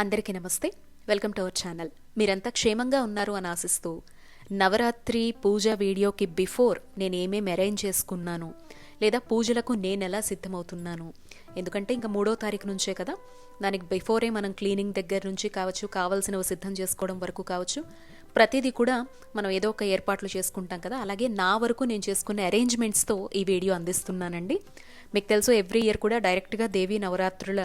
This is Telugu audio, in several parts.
అందరికీ నమస్తే. Welcome to our channel. మీరంతా క్షేమంగా ఉన్నారు అని ఆశిస్తూ నవరాత్రి పూజ వీడియోకి బిఫోర్ నేను ఏమేమి అరేంజ్ చేసుకున్నాను లేదా పూజలకు నేను ఎలా సిద్ధమవుతున్నాను. ఎందుకంటే ఇంకా మూడో తారీఖు నుంచే కదా. దానికి బిఫోరే మనం క్లీనింగ్ దగ్గర నుంచి కావచ్చు కావాల్సినవి సిద్ధం చేసుకోవడం వరకు కావచ్చు. ప్రతిదీ కూడా మనం ఏదో ఒక ఏర్పాట్లు చేసుకుంటాం కదా. అలాగే నా వరకు నేను చేసుకున్న అరేంజ్మెంట్స్తో ఈ వీడియో అందిస్తున్నానండి. మీకు తెలుసు ఎవ్రీ ఇయర్ కూడా డైరెక్ట్గా దేవీ నవరాత్రుల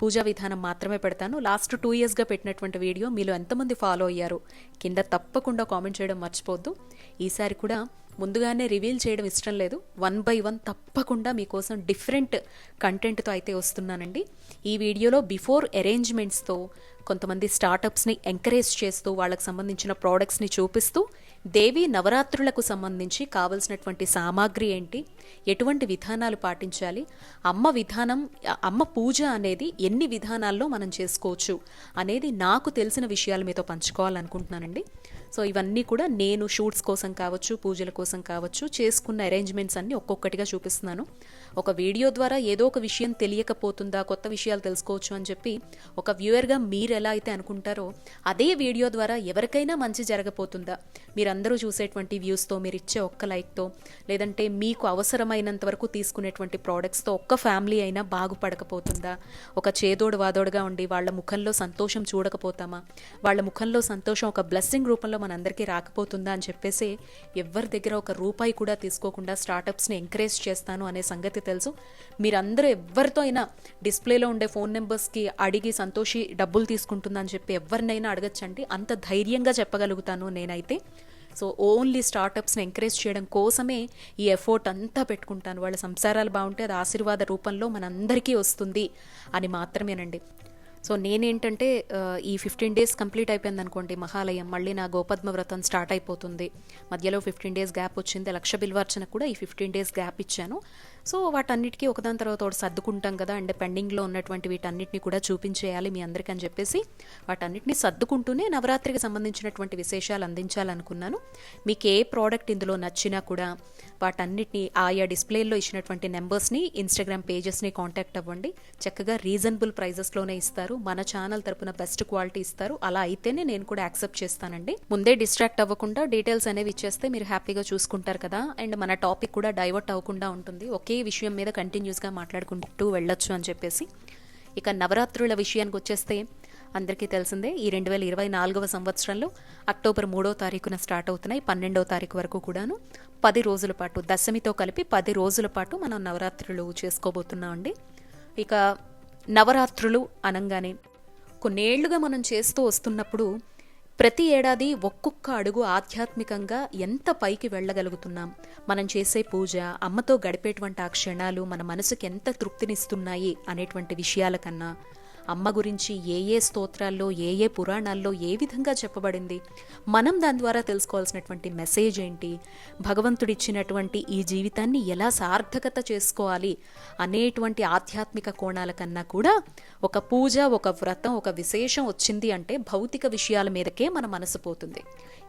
పూజా విధానం మాత్రమే పెడతాను. లాస్ట్ టూ ఇయర్స్గా పెట్టినటువంటి వీడియో మీలో ఎంతమంది ఫాలో అయ్యారు? కింద తప్పకుండా కామెంట్ చేయడం మర్చిపోద్దు ఈసారి కూడా ముందుగానే రివీల్ చేయడం ఇష్టం లేదు. వన్ బై వన్ తప్పకుండా మీకోసం డిఫరెంట్ కంటెంట్తో అయితే వస్తున్నానండి. ఈ వీడియోలో బిఫోర్ అరేంజ్మెంట్స్తో కొంతమంది స్టార్టప్స్ని ఎంకరేజ్ చేస్తూ వాళ్ళకి సంబంధించిన ప్రోడక్ట్స్ని చూపిస్తూ దేవి నవరాత్రులకు సంబంధించి కావలసినటువంటి సామాగ్రి ఏంటి? ఎటువంటి విధానాలు పాటించాలి? అమ్మ విధానం అమ్మ పూజ అనేది ఎన్ని విధానాల్లో మనం చేసుకోవచ్చు అనేది నాకు తెలిసిన విషయాలు మీతో పంచుకోవాలనుకుంటున్నానండి. సో ఇవన్నీ కూడా నేను షూట్స్ కోసం కావచ్చు పూజల కోసం కావచ్చు చేసుకున్న అరేంజ్మెంట్స్ అన్ని ఒక్కొక్కటిగా చూపిస్తున్నాను. ఒక వీడియో ద్వారా ఏదో ఒక విషయం తెలియకపోతుందా కొత్త విషయాలు తెలుసుకోవచ్చు అని చెప్పి ఒక వ్యూయర్గా మీరు ఎలా అయితే అనుకుంటారో అదే వీడియో ద్వారా ఎవరికైనా మంచి జరగపోతుందా? మీరందరూ చూసేటువంటి వ్యూస్తో మీరు ఇచ్చే ఒక్క లైక్తో లేదంటే మీకు అవసరం అవసరమైనంత వరకు తీసుకునేటువంటి ప్రోడక్ట్స్తో ఒక్క ఫ్యామిలీ అయినా బాగుపడకపోతుందా? ఒక చేదోడు వాదోడుగా ఉండి వాళ్ళ ముఖంలో సంతోషం చూడకపోతామా? వాళ్ళ ముఖంలో సంతోషం ఒక బ్లెస్సింగ్ రూపంలో మనందరికీ రాకపోతుందా అని చెప్పేసి ఎవరి దగ్గర ఒక రూపాయి కూడా తీసుకోకుండా స్టార్టప్స్ని ఎంకరేజ్ చేస్తాను అనే సంగతి తెలుసు. మీరందరూ ఎవరితో అయినా డిస్ప్లేలో ఉండే ఫోన్ నెంబర్స్కి అడిగి సంతోషి డబ్బులు తీసుకుంటుందని చెప్పి ఎవరినైనా అడగచ్చండి. అంత ధైర్యంగా చెప్పగలుగుతాను నేనైతే. సో ఓన్లీ స్టార్టప్స్ని ఎంకరేజ్ చేయడం కోసమే ఈ ఎఫోర్ట్ అంతా పెట్టుకుంటాను. వాళ్ళ సంసారాలు బాగుంటే అది ఆశీర్వాద రూపంలో మనందరికీ వస్తుంది అని మాత్రమేనండి. సో నేనేంటంటే ఈ ఫిఫ్టీన్ డేస్ కంప్లీట్ అయిపోయింది అనుకోండి మహాలయం మళ్ళీ నా గోపద్మ వ్రతం స్టార్ట్ అయిపోతుంది. మధ్యలో ఫిఫ్టీన్ డేస్ గ్యాప్ వచ్చింది లక్ష బిల్వార్చన కూడా ఈ ఫిఫ్టీన్ డేస్ గ్యాప్ ఇచ్చాను. సో వాటన్నిటికీ ఒకదాని తర్వాత ఒకటి సర్దుకుంటాం కదా అండ్ పెండింగ్లో ఉన్నటువంటి వీటన్నిటిని కూడా చూపించేయాలి మీ అందరికీ అని చెప్పేసి వాటన్నిటిని సర్దుకుంటూనే నవరాత్రికి సంబంధించినటువంటి విశేషాలు అందించాలనుకున్నాను. మీకు ఏ ప్రోడక్ట్ ఇందులో నచ్చినా కూడా వాటన్నిటిని ఆయా డిస్ప్లేలో ఇచ్చినటువంటి నెంబర్స్ని ఇన్స్టాగ్రామ్ పేజెస్ని కాంటాక్ట్ అవ్వండి. చక్కగా రీజనబుల్ ప్రైజెస్లోనే ఇస్తారు. మన ఛానల్ తరపున బెస్ట్ క్వాలిటీ ఇస్తారు. అలా అయితేనే నేను కూడా యాక్సెప్ట్ చేస్తానండి. ముందే డిస్ట్రాక్ట్ అవ్వకుండా డీటెయిల్స్ అనేవి ఇచ్చేస్తే మీరు హ్యాపీగా చూసుకుంటారు కదా. అండ్ మన టాపిక్ కూడా డైవర్ట్ అవ్వకుండా ఉంటుంది. ఒకే విషయం మీద కంటిన్యూస్గా మాట్లాడుకుంటూ వెళ్ళొచ్చు అని చెప్పేసి. ఇక నవరాత్రుల విషయానికి వచ్చేస్తే అందరికీ తెలిసిందే ఈ రెండు వేల ఇరవై నాలుగవ సంవత్సరంలో అక్టోబర్ మూడో తారీఖున స్టార్ట్ అవుతున్నాయి పన్నెండవ తారీఖు వరకు కూడాను. పది రోజుల పాటు దశమితో కలిపి పది రోజుల పాటు మనం నవరాత్రులు చేసుకోబోతున్నామండి. ఇక నవరాత్రులు అనంగానే. కొన్నేళ్ళుగా మనం చేస్తూ వస్తున్నప్పుడు ప్రతి ఏడాది ఒక్కొక్క అడుగు ఆధ్యాత్మికంగా ఎంత పైకి వెళ్ళగలుగుతున్నాం? మనం చేసే పూజ అమ్మతో గడిపేటువంటి ఆ క్షణాలు మన మనసుకి ఎంత తృప్తినిస్తున్నాయి అనేటువంటి విషయాల కన్నా అమ్మ గురించి ఏ ఏ స్తోత్రాల్లో ఏ ఏ పురాణాల్లో ఏ విధంగా చెప్పబడింది? మనం దాని ద్వారా తెలుసుకోవాల్సినటువంటి మెసేజ్ ఏంటి? భగవంతుడిచ్చినటువంటి ఈ జీవితాన్ని ఎలా సార్థకత చేసుకోవాలి అనేటువంటి ఆధ్యాత్మిక కోణాల కన్నా కూడా ఒక పూజ ఒక వ్రతం ఒక విశేషం వచ్చింది అంటే భౌతిక విషయాల మీదకే మన మనసు పోతుంది.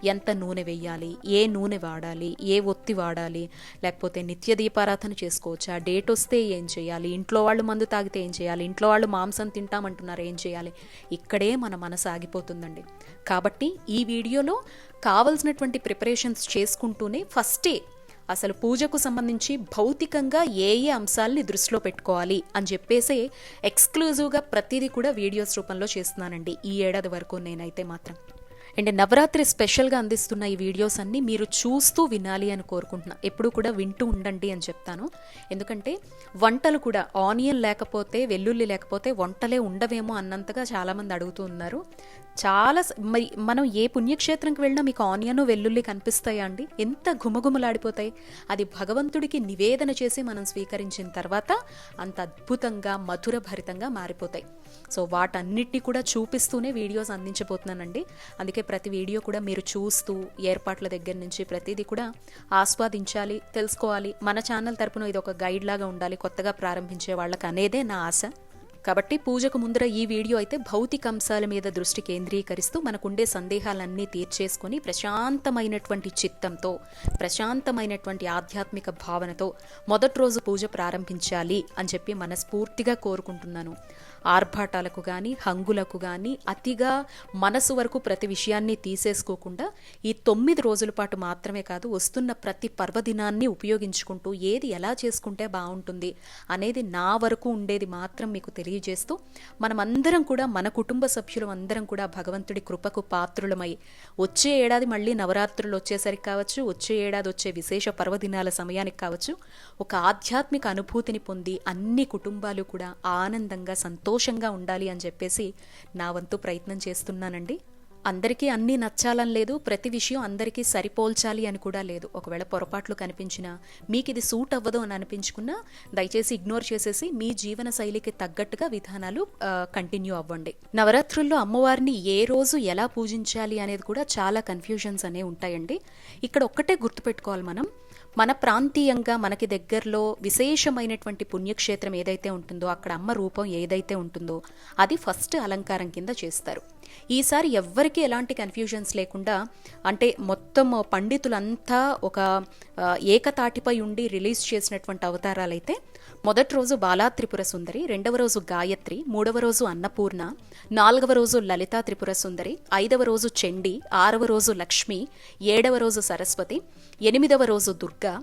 ఎంత నూనె వెయ్యాలి ఏ నూనె వాడాలి? ఏ ఒత్తి వాడాలి? లేకపోతే నిత్య దీపారాధన చేసుకోవచ్చా? డేట్ వస్తే ఏం చేయాలి? ఇంట్లో వాళ్ళు మందు తాగితే ఏం చేయాలి? ఇంట్లో వాళ్ళు మాంసం తింటామంటున్నారు ఏం చేయాలి? ఇక్కడే మన మనసు ఆగిపోతుందండి. కాబట్టి ఈ వీడియోలో కావలసినటువంటి ప్రిపరేషన్స్ చేసుకుంటూనే ఫస్టే అసలు పూజకు సంబంధించి భౌతికంగా ఏ ఏ అంశాలని దృష్టిలో పెట్టుకోవాలి అని చెప్పేసి ఎక్స్క్లూజివ్గా ప్రతిదీ కూడా వీడియోస్ రూపంలో చేస్తున్నానండి. ఈ ఏడాది వరకు నేనైతే మాత్రం. అండ్ నవరాత్రి స్పెషల్గా అందిస్తున్న ఈ వీడియోస్ అన్నీ మీరు చూస్తూ వినాలి అని కోరుకుంటున్నా. ఎప్పుడు కూడా వింటూ ఉండండి అని చెప్తాను. ఎందుకంటే వంటలు కూడా ఆనియన్ లేకపోతే వెల్లుల్లి లేకపోతే వంటలే ఉండవేమో అన్నంతగా చాలామంది అడుగుతూ ఉన్నారు. చాలా మరి మనం ఏ పుణ్యక్షేత్రంకి వెళ్ళినా మీకు ఆనియన్ వెల్లుల్లి కనిపిస్తాయా అండి? ఎంత ఘుమఘుమలాడిపోతాయి. అది భగవంతుడికి నివేదన చేసి మనం స్వీకరించిన తర్వాత అంత అద్భుతంగా మధుర భరితంగా మారిపోతాయి. సో వాటన్నిటిని కూడా చూపిస్తూనే వీడియోస్ అందించబోతున్నానండి. అందుకే ప్రతి వీడియో కూడా మీరు చూస్తూ ఏర్పాట్ల దగ్గర నుంచి ప్రతిదీ కూడా ఆస్వాదించాలి తెలుసుకోవాలి. మన ఛానల్ తరపున ఇది ఒక గైడ్ లాగా ఉండాలి కొత్తగా ప్రారంభించే వాళ్ళకి అనేదే నా ఆశ. కాబట్టి పూజకు ముందర ఈ వీడియో అయితే భౌతిక అంశాల మీద దృష్టి కేంద్రీకరిస్తూ మనకుండే సందేహాలన్నీ తీర్చేసుకొని ప్రశాంతమైనటువంటి చిత్తంతో ప్రశాంతమైనటువంటి ఆధ్యాత్మిక భావనతో మొదటి రోజు పూజ ప్రారంభించాలి అని చెప్పి మనస్ఫూర్తిగా కోరుకుంటున్నాను. ఆర్భాటాలకు కానీ హంగులకు కానీ అతిగా మనసు వరకు ప్రతి విషయాన్ని తీసేసుకోకుండా ఈ తొమ్మిది రోజుల పాటు మాత్రమే కాదు వస్తున్న ప్రతి పర్వదినాన్ని ఉపయోగించుకుంటూ ఏది ఎలా చేసుకుంటే బాగుంటుంది అనేది నా వరకు ఉండేది మాత్రం మీకు తెలియజేస్తూ మనమందరం కూడా మన కుటుంబ సభ్యులు అందరం కూడా భగవంతుడి కృపకు పాత్రులమై వచ్చే ఏడాది మళ్ళీ నవరాత్రులు వచ్చేసరికి కావచ్చు వచ్చే ఏడాది వచ్చే విశేష పర్వదినాల సమయానికి కావచ్చు ఒక ఆధ్యాత్మిక అనుభూతిని పొంది అన్ని కుటుంబాలు కూడా ఆనందంగా సంతోషంగా సంతోషంగా ఉండాలి అని చెప్పేసి నా వంతు ప్రయత్నం చేస్తున్నానండి. అందరికీ అన్నీ నచ్చాలని లేదు ప్రతి విషయం అందరికీ సరిపోల్చాలి అని కూడా లేదు. ఒకవేళ పొరపాట్లు కనిపించినా మీకు ఇది సూట్ అవ్వదు అని అనిపించుకున్నా దయచేసి ఇగ్నోర్ చేసేసి మీ జీవన శైలికి తగ్గట్టుగా విధానాలు కంటిన్యూ అవ్వండి. నవరాత్రుల్లో అమ్మవారిని ఏ రోజు ఎలా పూజించాలి అనేది కూడా చాలా కన్ఫ్యూజన్స్ అనేవి ఉంటాయండి. ఇక్కడ ఒక్కటే గుర్తుపెట్టుకోవాలి మనం. మన ప్రాంతీయంగా మనకి దగ్గరలో విశేషమైనటువంటి పుణ్యక్షేత్రం ఏదైతే ఉంటుందో అక్కడ అమ్మ రూపం ఏదైతే ఉంటుందో అది ఫస్ట్ అలంకారం కింద చేస్తారు. ఈసారి ఎవరికి ఎలాంటి కన్ఫ్యూజన్స్ లేకుండా అంటే మొత్తం పండితులంతా ఒక ఏకతాటిపై ఉండి రిలీజ్ చేసినటువంటి అవతారాలైతే మొదటి రోజు బాలా త్రిపుర సుందరి రెండవ రోజు గాయత్రి మూడవ రోజు అన్నపూర్ణ నాలుగవ రోజు లలితా త్రిపుర సుందరి ఐదవ రోజు చండి ఆరవ రోజు లక్ష్మి ఏడవ రోజు సరస్వతి ఎనిమిదవ రోజు దుర్గా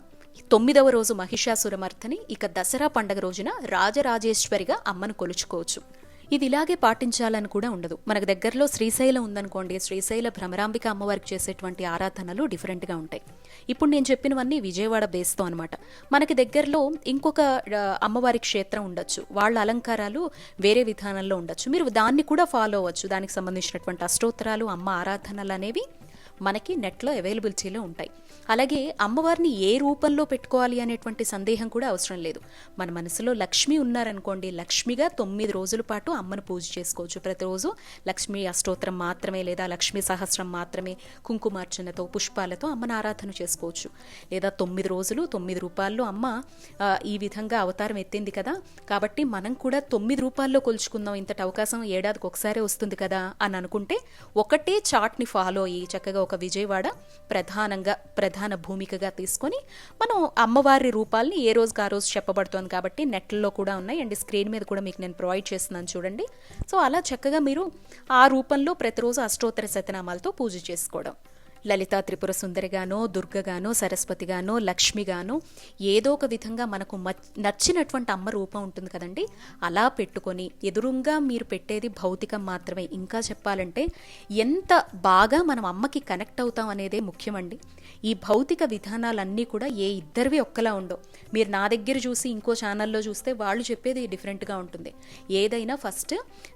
తొమ్మిదవ రోజు మహిషాసురమర్థని ఇక దసరా పండగ రోజున రాజరాజేశ్వరిగా అమ్మను కొలుచుకోవచ్చు. ఇది ఇలాగే పాటించాలని కూడా ఉండదు. మనకు దగ్గరలో శ్రీశైలం ఉందనుకోండి శ్రీశైల భ్రమరాంబిక అమ్మవారికి చేసేటువంటి ఆరాధనలు డిఫరెంట్గా ఉంటాయి. ఇప్పుడు నేను చెప్పినవన్నీ విజయవాడ బేస్తో అనమాట మనకి దగ్గరలో ఇంకొక అమ్మవారి క్షేత్రం ఉండొచ్చు. వాళ్ళ అలంకారాలు వేరే విధానంలో ఉండొచ్చు. మీరు దాన్ని కూడా ఫాలో అవ్వచ్చు. దానికి సంబంధించినటువంటి అష్టోత్తరాలు అమ్మ ఆరాధనలు అనేవి మనకి నెట్లో అవైలబిలిటీలో ఉంటాయి. అలాగే అమ్మవారిని ఏ రూపంలో పెట్టుకోవాలి అనేటువంటి సందేహం కూడా అవసరం లేదు. మన మనసులో లక్ష్మి ఉన్నారనుకోండి లక్ష్మిగా తొమ్మిది రోజుల పాటు అమ్మను పూజ చేసుకోవచ్చు. ప్రతిరోజు లక్ష్మి అష్టోత్తరం మాత్రమే లేదా లక్ష్మీ సహస్రం మాత్రమే కుంకుమార్చనతో పుష్పాలతో అమ్మను ఆరాధన చేసుకోవచ్చు. లేదా తొమ్మిది రోజులు తొమ్మిది రూపాల్లో అమ్మ ఈ విధంగా అవతారం ఎత్తింది కదా కాబట్టి మనం కూడా తొమ్మిది రూపాల్లో కొలుచుకుందాం. ఇంతటి అవకాశం ఏడాదికి ఒకసారి వస్తుంది కదా అని అనుకుంటే ఒకటే చాట్ని ఫాలో అయ్యి చక్కగా ఒక విజయవాడ ప్రధానంగా ప్రధాన భూమికగా తీసుకొని మనం అమ్మవారి రూపాల్ని ఏ రోజుకి ఆ రోజు చెప్పబడుతోంది కాబట్టి నెట్లో కూడా ఉన్నాయి. అండ్ స్క్రీన్ మీద కూడా మీకు నేను ప్రొవైడ్ చేస్తున్నాను చూడండి. సో అలా చక్కగా మీరు ఆ రూపంలో ప్రతిరోజు అష్టోత్తర శతనామాలతో పూజ చేసుకోవడం. లలితా త్రిపుర సుందరిగానో దుర్గగానో సరస్వతిగానో లక్ష్మిగానో ఏదో ఒక విధంగా మనకు నచ్చినటువంటి అమ్మ రూపం ఉంటుంది కదండి. అలా పెట్టుకొని ఎదురుంగా మీరు పెట్టేది భౌతికం మాత్రమే. ఇంకా చెప్పాలంటే ఎంత బాగా మనం అమ్మకి కనెక్ట్ అవుతాం అనేదే ముఖ్యమండి. ఈ భౌతిక విధానాలన్నీ కూడా ఏ ఇద్దరివి ఒక్కలా ఉండవు. మీరు నా దగ్గర చూసి ఇంకో ఛానల్లో చూస్తే వాళ్ళు చెప్పేది డిఫరెంట్గా ఉంటుంది. ఏదైనా ఫస్ట్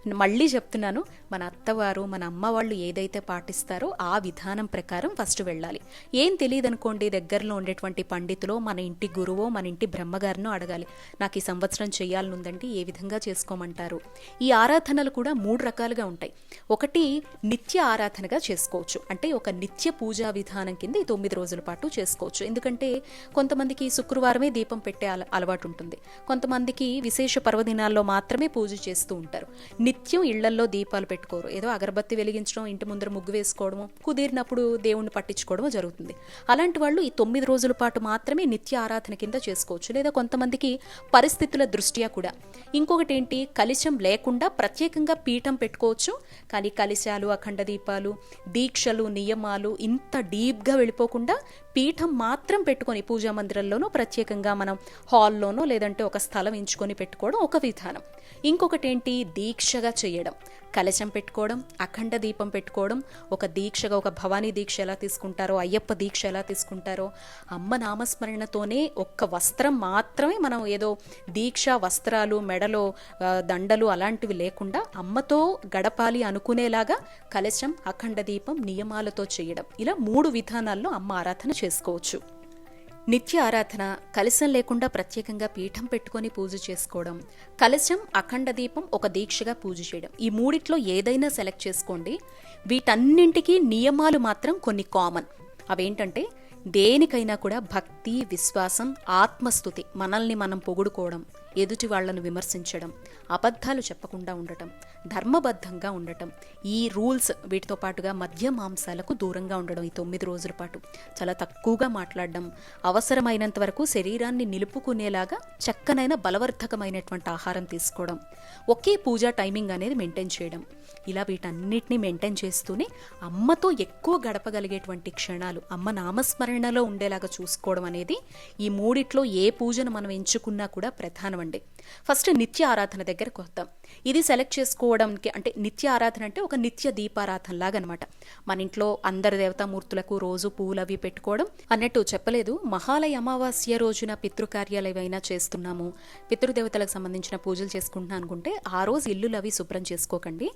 మళ్ళీ చెప్తున్నాను మన అత్తవారు మన అమ్మ వాళ్ళు ఏదైతే పాటిస్తారో ఆ విధానం ప్రకారం ఫస్ట్ వెళ్ళాలి. ఏం తెలియదు అనుకోండి దగ్గరలో ఉండేటువంటి పండితులో మన ఇంటి గురువో మన ఇంటి బ్రహ్మగారినో అడగాలి. నాకు ఈ సంవత్సరం చేయాలని ఏ విధంగా చేసుకోమంటారు? ఈ ఆరాధనలు కూడా మూడు రకాలుగా ఉంటాయి. ఒకటి నిత్య ఆరాధనగా చేసుకోవచ్చు. అంటే ఒక నిత్య పూజా విధానం కింద ఈ తొమ్మిది రోజుల పాటు చేసుకోవచ్చు. ఎందుకంటే కొంతమందికి శుక్రవారమే దీపం పెట్టే అల- అలవాటు ఉంటుంది కొంతమందికి విశేష పర్వదినాల్లో మాత్రమే పూజ చేస్తూ ఉంటారు. నిత్యం ఇళ్ళల్లో దీపాలు పెట్టుకోరు. ఏదో అగరబత్తి వెలిగించడం ఇంటి ముందర ముగ్గు వేసుకోవడము కుదిరినప్పుడు దేవుణ్ణి పట్టించుకోవడం జరుగుతుంది. అలాంటి వాళ్ళు ఈ తొమ్మిది రోజుల పాటు మాత్రమే నిత్య ఆరాధన కింద చేసుకోవచ్చు. లేదా కొంతమందికి పరిస్థితుల దృష్ట్యా కూడా. ఇంకొకటి ఏంటి? కలిశం లేకుండా ప్రత్యేకంగా పీఠం పెట్టుకోవచ్చు. కానీ కలిశాలు అఖండ దీపాలు దీక్షలు నియమాలు ఇంత డీప్గా వెళ్ళిపోకుండా segunda, పీఠం మాత్రం పెట్టుకొని పూజా మందిరంలోనూ ప్రత్యేకంగా మనం హాల్లోనో లేదంటే ఒక స్థలం ఎంచుకొని పెట్టుకోవడం ఒక విధానం. ఇంకొకటి ఏంటి దీక్షగా చేయడం. కలశం పెట్టుకోవడం అఖండ దీపం పెట్టుకోవడం ఒక దీక్షగా ఒక భవానీ దీక్ష ఎలా తీసుకుంటారో అయ్యప్ప దీక్ష ఎలా తీసుకుంటారో అమ్మ నామస్మరణతోనే ఒక్క వస్త్రం మాత్రమే మనం ఏదో దీక్ష వస్త్రాలు మెడలో దండలు అలాంటివి లేకుండా అమ్మతో గడపాలి అనుకునేలాగా కలశం అఖండ దీపం నియమాలతో చేయడం. ఇలా మూడు విధానాల్లో అమ్మ ఆరాధన చేసుకోవచ్చు. నిత్య ఆరాధన కలశం లేకుండా ప్రత్యేకంగా పీఠం పెట్టుకొని పూజ చేసుకోవడం కలశం అఖండ దీపం ఒక దీక్షగా పూజ చేయడం. ఈ మూడిట్లో ఏదైనా సెలెక్ట్ చేసుకోండి. వీటన్నింటికీ నియమాలు మాత్రం కొన్ని కామన్. అవేంటంటే దేనికైనా కూడా భక్తి విశ్వాసం ఆత్మస్థుతి మనల్ని మనం పొగుడుకోవడం ఎదుటి వాళ్ళను విమర్శించడం అబద్ధాలు చెప్పకుండా ఉండటం ధర్మబద్ధంగా ఉండటం ఈ రూల్స్ వీటితో పాటుగా మద్య మాంసాలకు దూరంగా ఉండడం ఈ తొమ్మిది రోజుల పాటు. చాలా తక్కువగా మాట్లాడడం అవసరమైనంత వరకు శరీరాన్ని నిలుపుకునేలాగా చక్కనైన బలవర్ధకమైనటువంటి ఆహారం తీసుకోవడం ఒకే పూజా టైమింగ్ అనేది మెయింటైన్ చేయడం. ఇలా వీటన్నిటిని మెయింటైన్ చేస్తూనే అమ్మతో ఎక్కువ గడపగలిగేటువంటి క్షణాలు అమ్మ నామస్మరణలో ఉండేలాగా చూసుకోవడం అనేది ఈ మూడిట్లో ఏ పూజను మనం ఎంచుకున్నా కూడా అండి ఫస్ట్ నిత్య ఆరాధన దగ్గరకు వద్దాం. ఇది సెలెక్ట్ చేసుకోవడానికి అంటే నిత్య ఆరాధన అంటే ఒక నిత్య దీపారాధన లాగా అనమాట మన ఇంట్లో అందరి దేవతామూర్తులకు రోజు పూలు అవి పెట్టుకోవడం అన్నట్టు చెప్పలేదు. మహాలయ అమావాస్య రోజున పితృకార్యాలు ఏవైనా చేస్తున్నాము పితృదేవతలకు సంబంధించిన పూజలు చేసుకుంటున్నా అనుకుంటే ఆ రోజు ఇల్లులు అవి శుభ్రం చేసుకోకండి.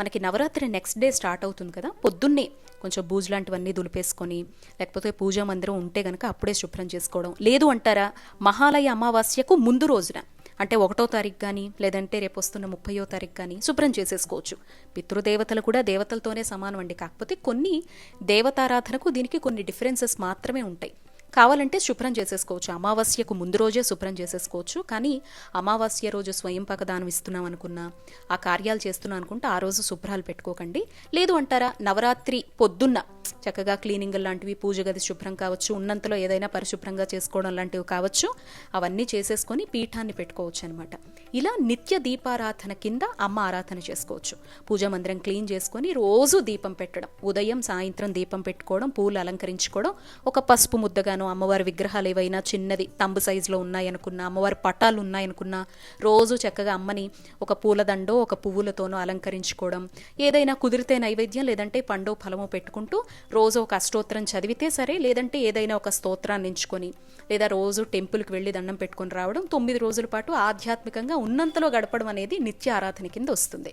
మనకి నవరాత్రి నెక్స్ట్ డే స్టార్ట్ అవుతుంది కదా పొద్దున్నే కొంచెం బూజు లాంటివన్నీ దులిపేసుకొని లేకపోతే పూజా మందిరం ఉంటే గనక అప్పుడే శుభ్రం చేసుకోవడం. లేదు అంటారా? మహాలయ అమావాస్యకు ముందు రోజున. అంటే ఒకటో తారీఖు కానీ లేదంటే రేపు వస్తున్న ముప్పయో తారీఖు కానీ శుభ్రం చేసేసుకోవచ్చు. పితృదేవతలు కూడా దేవతలతోనే సమానం అండి. కాకపోతే కొన్ని దేవతారాధనకు దీనికి కొన్ని డిఫరెన్సెస్ మాత్రమే ఉంటాయి. కావాలంటే శుభ్రం చేసేసుకోవచ్చు. అమావాస్యకు ముందు రోజే శుభ్రం చేసేసుకోవచ్చు. కానీ అమావాస్య రోజు స్వయం పకదానం ఇస్తున్నాం అనుకున్నా ఆ కార్యాలు చేస్తున్నాం అనుకుంటే ఆ రోజు శుభ్రాలు పెట్టుకోకండి. లేదు అంటారా నవరాత్రి పొద్దున్న చక్కగా క్లీనింగ్ లాంటివి పూజ గది శుభ్రం కావచ్చు ఉన్నంతలో ఏదైనా పరిశుభ్రంగా చేసుకోవడం లాంటివి కావచ్చు అవన్నీ చేసేసుకొని పీఠాన్ని పెట్టుకోవచ్చు అనమాట ఇలా నిత్య దీపారాధన కింద అమ్మ ఆరాధన చేసుకోవచ్చు. పూజా మందిరం క్లీన్ చేసుకొని రోజు దీపం పెట్టడం ఉదయం సాయంత్రం దీపం పెట్టుకోవడం పూలు అలంకరించుకోవడం ఒక పసుపు ముద్దగాను అమ్మవారి విగ్రహాలు ఏవైనా చిన్నది తంబు సైజులో ఉన్నాయనుకున్నా అమ్మవారి పటాలు ఉన్నాయనుకున్నా రోజు చక్కగా అమ్మని ఒక పూలదండో ఒక పువ్వులతోనో అలంకరించుకోవడం ఏదైనా కుదిరితే నైవేద్యం లేదంటే పండో ఫలమో పెట్టుకుంటూ రోజు ఒక అష్టోత్తరం చదివితే సరే లేదంటే ఏదైనా ఒక స్తోత్రాన్ని ఎంచుకొని లేదా రోజు టెంపుల్కి వెళ్ళి దండం పెట్టుకొని రావడం తొమ్మిది రోజుల పాటు ఆధ్యాత్మికంగా ఉన్నంతలో గడపడం అనేది నిత్య ఆరాధన కింద వస్తుంది.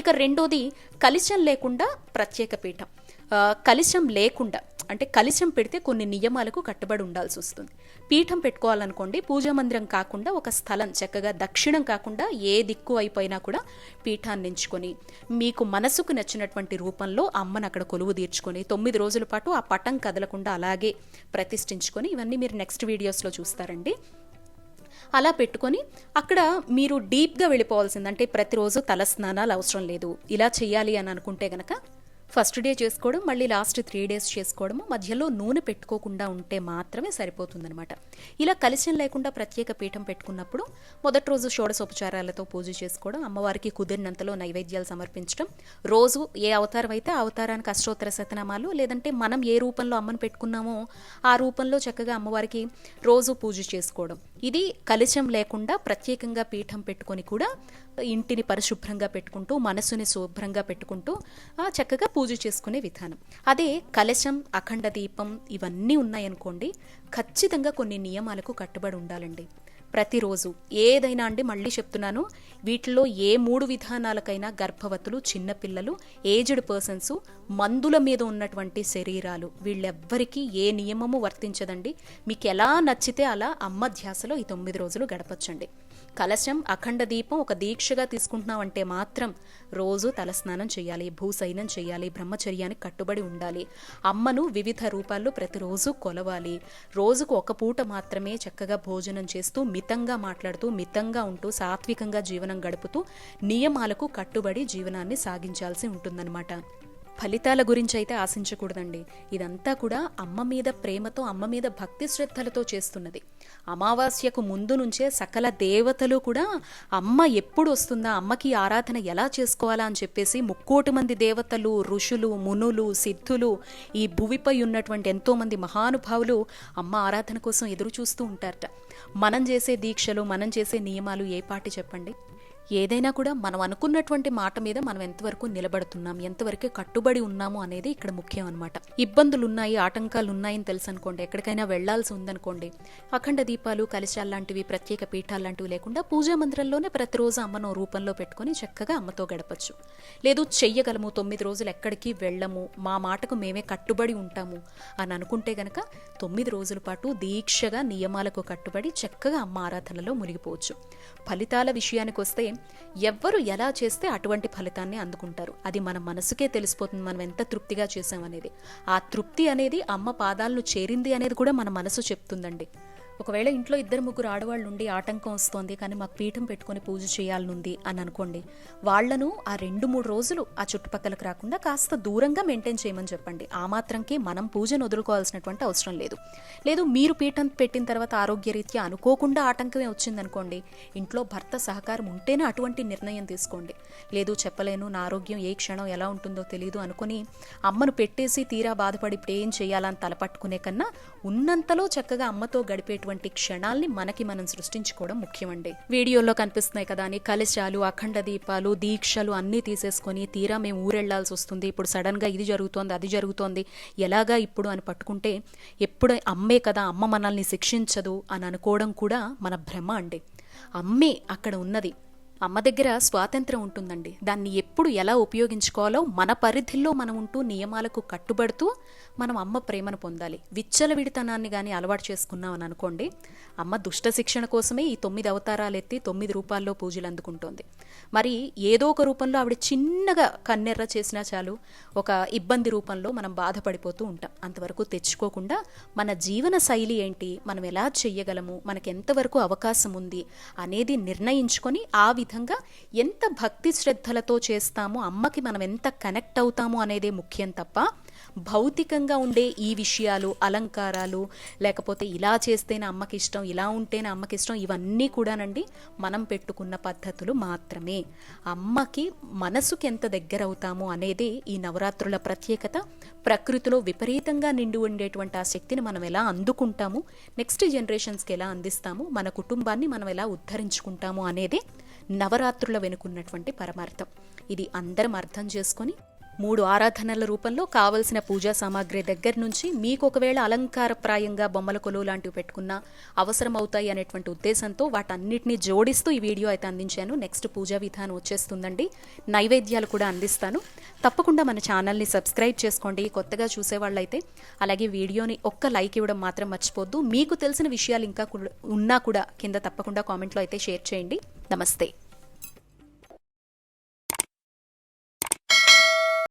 ఇక రెండోది కలిశం లేకుండా ప్రత్యేక పీఠం. కలిశం లేకుండా అంటే కలిశం పెడితే కొన్ని నియమాలకు కట్టుబడి ఉండాల్సి వస్తుంది. పీఠం పెట్టుకోవాలనుకోండి పూజా మందిరం కాకుండా ఒక స్థలం చక్కగా దక్షిణం కాకుండా ఏ దిక్కు అయిపోయినా కూడా పీఠాన్ని ఎంచుకొని మీకు మనసుకు నచ్చినటువంటి రూపంలో అమ్మను అక్కడ కొలువు తీర్చుకొని తొమ్మిది రోజుల పాటు ఆ పటం కదలకుండా అలాగే ప్రతిష్ఠించుకొని ఇవన్నీ మీరు నెక్స్ట్ వీడియోస్లో చూస్తారండి. అలా పెట్టుకొని అక్కడ మీరు డీప్గా వెళ్ళిపోవాల్సింది అంటే ప్రతిరోజు తల స్నానాలు అవసరం లేదు. ఇలా చేయాలి అని అనుకుంటే గనక ఫస్ట్ డే చేసుకోవడం మళ్ళీ లాస్ట్ త్రీ డేస్ చేసుకోవడము మధ్యలో నూనె పెట్టుకోకుండా ఉంటే మాత్రమే సరిపోతుందనమాట ఇలా కలిసిన లేకుండా ప్రత్యేక పీఠం పెట్టుకున్నప్పుడు మొదటి రోజు షోడశోపచారాలతో పూజ చేసుకోవడం అమ్మవారికి కుదిరినంతలో నైవేద్యాలు సమర్పించడం రోజు ఏ అవతారం అయితే అవతారానికి అష్టోత్తర శతనామాలు లేదంటే మనం ఏ రూపంలో అమ్మను పెట్టుకున్నామో ఆ రూపంలో చక్కగా అమ్మవారికి రోజు పూజ చేసుకోవడం. ఇది కలిశం లేకుండా ప్రత్యేకంగా పీఠం పెట్టుకొని కూడా ఇంటిని పరిశుభ్రంగా పెట్టుకుంటూ మనసుని శుభ్రంగా పెట్టుకుంటూ చక్కగా పూజ చేసుకునే విధానం. అదే కలశం అఖండ దీపం ఇవన్నీ ఉన్నాయనుకోండి ఖచ్చితంగా కొన్ని నియమాలకు కట్టుబడి ఉండాలండి. ప్రతిరోజు ఏదైనా అండి మళ్ళీ చెప్తున్నాను వీటిలో ఏ మూడు విధానాలకైనా గర్భవతులు చిన్నపిల్లలు ఏజ్డ్ పర్సన్స్ మందుల మీద ఉన్నటువంటి శరీరాలు. వీళ్ళెవ్వరికీ ఏ నియమము వర్తించదండి. మీకు ఎలా నచ్చితే అలా అమ్మ ధ్యాసలో ఈ తొమ్మిది రోజులు గడపచ్చండి. కలశం అఖండ దీపం ఒక దీక్షగా తీసుకుంటున్నామంటే మాత్రం రోజు తలస్నానం చేయాలి భూసైనం చేయాలి బ్రహ్మచర్యానికి కట్టుబడి ఉండాలి. అమ్మను వివిధ రూపాల్లో ప్రతిరోజు కొలవాలి. రోజుకు ఒక పూట మాత్రమే చక్కగా భోజనం చేస్తూ మితంగా మాట్లాడుతూ మితంగా ఉంటూ సాత్వికంగా జీవనం గడుపుతూ నియమాలకు కట్టుబడి జీవనాన్ని సాగించాల్సి ఉంటుందన్నమాట. ఫలితాల గురించి అయితే ఆశించకూడదండి. ఇదంతా కూడా అమ్మ మీద ప్రేమతో అమ్మ మీద భక్తి శ్రద్ధలతో చేస్తున్నది. అమావాస్యకు ముందు నుంచే సకల దేవతలు కూడా అమ్మ ఎప్పుడు వస్తుందా అమ్మకి ఆరాధన ఎలా చేసుకోవాలా అని చెప్పేసి ముక్కోటి మంది దేవతలు ఋషులు మునులు సిద్ధులు ఈ భువిపై ఉన్నటువంటి ఎంతోమంది మహానుభావులు అమ్మ ఆరాధన కోసం ఎదురు చూస్తూ ఉంటారట. మనం చేసే దీక్షలు మనం చేసే నియమాలు ఏ పాటి చెప్పండి? ఏదైనా కూడా మనం అనుకున్నటువంటి మాట మీద మనం ఎంతవరకు నిలబడుతున్నాం ఎంతవరకు కట్టుబడి ఉన్నాము అనేది ఇక్కడ ముఖ్యం అనమాట ఇబ్బందులు ఉన్నాయి ఆటంకాలు ఉన్నాయని తెలుసు అనుకోండి ఎక్కడికైనా వెళ్ళాల్సి ఉందనుకోండి అఖండ దీపాలు కలిశాలు లాంటివి ప్రత్యేక పీఠాలు లాంటివి లేకుండా పూజా మందిరంలోనే ప్రతిరోజు అమ్మను రూపంలో పెట్టుకొని చక్కగా అమ్మతో గడపచ్చు. లేదు చెయ్యగలము తొమ్మిది రోజులు ఎక్కడికి వెళ్ళము మా మాటకు మేమే కట్టుబడి ఉంటాము అని అనుకుంటే గనక తొమ్మిది రోజుల పాటు దీక్షగా నియమాలకు కట్టుబడి చక్కగా అమ్మ ఆరాధనలో మునిగిపోవచ్చు. ఫలితాల విషయానికి వస్తే ఎవ్వరు ఎలా చేస్తే అటువంటి ఫలితాన్ని అందుకుంటారు? అది మన మనసుకే తెలిసిపోతుంది. మనం ఎంత తృప్తిగా చేసామనేది ఆ తృప్తి అనేది అమ్మ పాదాలను చేరింది అనేది కూడా మన మనసు చెప్తుందండి. ఒకవేళ ఇంట్లో ఇద్దరు ముగ్గురు ఆడవాళ్ళు ఉండి ఆటంకం వస్తోంది కానీ మాకు పీఠం పెట్టుకొని పూజ చేయాలనుంది అని అనుకోండి వాళ్ళను ఆ రెండు మూడు రోజులు ఆ చుట్టుపక్కలకు రాకుండా కాస్త దూరంగా మెయింటైన్ చేయమని చెప్పండి. ఆ మాత్రంకి మనం పూజను వదులుకోవాల్సినటువంటి అవసరం లేదు. లేదు మీరు పీఠం పెట్టిన తర్వాత ఆరోగ్యరీత్యా అనుకోకుండా ఆటంకమే వచ్చిందనుకోండి ఇంట్లో భర్త సహకారం ఉంటేనే అటువంటి నిర్ణయం తీసుకోండి. లేదు చెప్పలేను నా ఆరోగ్యం ఏ క్షణం ఎలా ఉంటుందో తెలియదు అనుకుని అమ్మను పెట్టేసి తీరా బాధపడి ఇప్పుడు ఏం చేయాలని తలపట్టుకునే కన్నా ఉన్నంతలో చక్కగా అమ్మతో గడిపేటువంటి క్షణాల్ని మనకి మనం సృష్టించుకోవడం ముఖ్యమండి. వీడియోలో కనిపిస్తున్నాయి కదా అని కలశాలు అఖండ దీపాలు దీక్షలు అన్నీ తీసేసుకొని తీరా మేము ఊరెళ్ళాల్సి వస్తుంది. ఇప్పుడు సడన్గా ఇది జరుగుతోంది అది జరుగుతోంది. ఎలాగా ఇప్పుడు అని పట్టుకుంటే ఎప్పుడు అమ్మే కదా అమ్మ మనల్ని శిక్షించదు అని అనుకోవడం కూడా మన భ్రమ అండి. అమ్మే అక్కడ ఉన్నది. అమ్మ దగ్గర స్వాతంత్రం ఉంటుందండి. దాన్ని ఎప్పుడు ఎలా ఉపయోగించుకోవాలో మన పరిధిలో మనం ఉంటూ నియమాలకు కట్టుబడుతూ మనం అమ్మ ప్రేమను పొందాలి. విచ్చలవిడితనాన్ని కానీ అలవాటు చేసుకున్నామని అనుకోండి అమ్మ దుష్ట శిక్షణ కోసమే ఈ తొమ్మిది అవతారాలు ఎత్తి తొమ్మిది రూపాల్లో పూజలు అందుకుంటోంది. మరి ఏదో ఒక రూపంలో ఆవిడ చిన్నగా కన్నెర్ర చేసినా చాలు ఒక ఇబ్బంది రూపంలో మనం బాధపడిపోతూ ఉంటాం. అంతవరకు తెచ్చుకోకుండా మన జీవన శైలి ఏంటి మనం ఎలా చెయ్యగలము మనకు ఎంతవరకు అవకాశం ఉంది అనేది నిర్ణయించుకొని ఆ విధంగా ఎంత భక్తి శ్రద్ధలతో చేస్తామో అమ్మకి మనం ఎంత కనెక్ట్ అవుతాము అనేదే ముఖ్యం తప్ప భౌతికంగా ఉండే ఈ విషయాలు అలంకారాలు లేకపోతే ఇలా చేస్తేనే అమ్మకి ఇష్టం ఇలా ఉంటేనే అమ్మకి ఇష్టం ఇవన్నీ కూడానండి మనం పెట్టుకున్న పద్ధతులు మాత్రమే. అమ్మకి మనసుకి ఎంత దగ్గర అవుతామో అనేది ఈ నవరాత్రుల ప్రత్యేకత. ప్రకృతిలో విపరీతంగా నిండి ఉండేటువంటి ఆ శక్తిని మనం ఎలా అందుకుంటాము నెక్స్ట్ జనరేషన్స్కి ఎలా అందిస్తాము మన కుటుంబాన్ని మనం ఎలా ఉద్ధరించుకుంటాము అనేది నవరాత్రుల వెనుకున్నటువంటి పరమార్థం. ఇది అందరం అర్థం చేసుకొని మూడు ఆరాధనల రూపంలో కావలసిన పూజా సామాగ్రి దగ్గర నుంచి మీకు ఒకవేళ అలంకారప్రాయంగా బొమ్మల కొలువు లాంటివి పెట్టుకున్నా అవసరం అవుతాయి అనేటువంటి ఉద్దేశంతో వాటన్నిటిని జోడిస్తూ ఈ వీడియో అయితే అందించాను. నెక్స్ట్ పూజా విధానం వచ్చేస్తుందండి. నైవేద్యాలు కూడా అందిస్తాను. తప్పకుండా మన ఛానల్ని సబ్స్క్రైబ్ చేసుకోండి. కొత్తగా చూసేవాళ్ళైతే అలాగే వీడియోని ఒక్క లైక్ ఇవ్వడం మాత్రం మర్చిపోద్దు మీకు తెలిసిన విషయాలు ఇంకా కూడా- ఉన్నా కూడా కింద తప్పకుండా కామెంట్లో అయితే షేర్ చేయండి. నమస్తే.